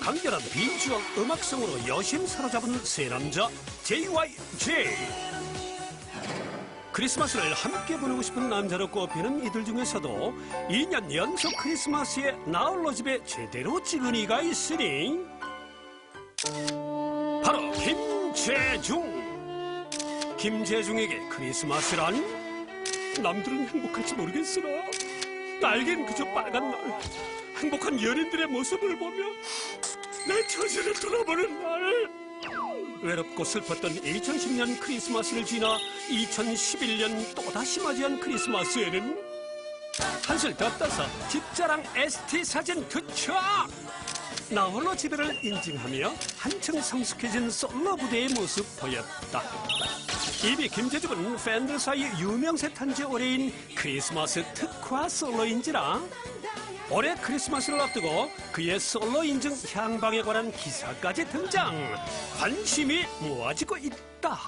강렬한 비주얼 음악성으로 여심 사로잡은 세 남자 JYJ 크리스마스를 함께 보내고 싶은 남자로 꼽히는 이들 중에서도 2년 연속 크리스마스에 나홀로 집에 제대로 찍은 이가 있으니. 바로 김재중. 김재중에게 크리스마스란 남들은 행복할지 모르겠으나 나에겐 그저 빨간 날 행복한 연인들의 모습을 보며 내 처지를 돌아보는 날. 외롭고 슬펐던 2010년 크리스마스를 지나 2011년 또다시 맞이한 크리스마스에는 한술 더 떠서 집자랑 ST 사진 투척 나 홀로 집에를 인증하며 한층 성숙해진 솔로 부대의 모습 보였다. 이미 김재중은 팬들 사이 유명 세 탄지 오래인 크리스마스 특화 솔로인지라 올해 크리스마스를 앞두고 그의 솔로 인증 향방에 관한 기사까지 등장. 관심이 모아지고 있다